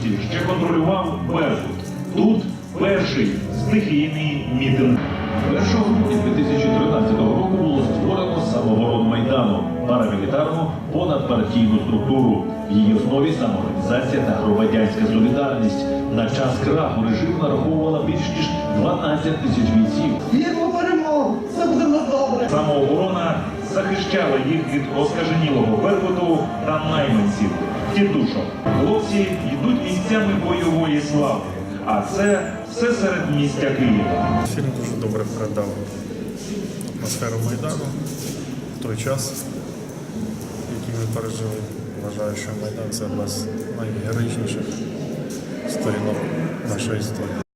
Незалежності ще контролював Беркут. Тут перший стихійний мітинг. 1 грудня 2013 року було створено самооборону Майдану, парамілітарну понадпартійну структуру. В її основі самоорганізація та громадянська солідарність. На час краху режиму нараховувала більш ніж 12 тисяч бійців. Перемогу! Буде добре! Самооборона захищала їх від оскаженілого беркуту та найманців. Тітушок. Хлопці йдуть місцями бойової слави. А це все серед місця Києва. Фільм дуже добре передав атмосферу Майдану в той час, який ми пережили. Вважаю, що Майдан це одна з найгероїчніших сторінок нашої історії.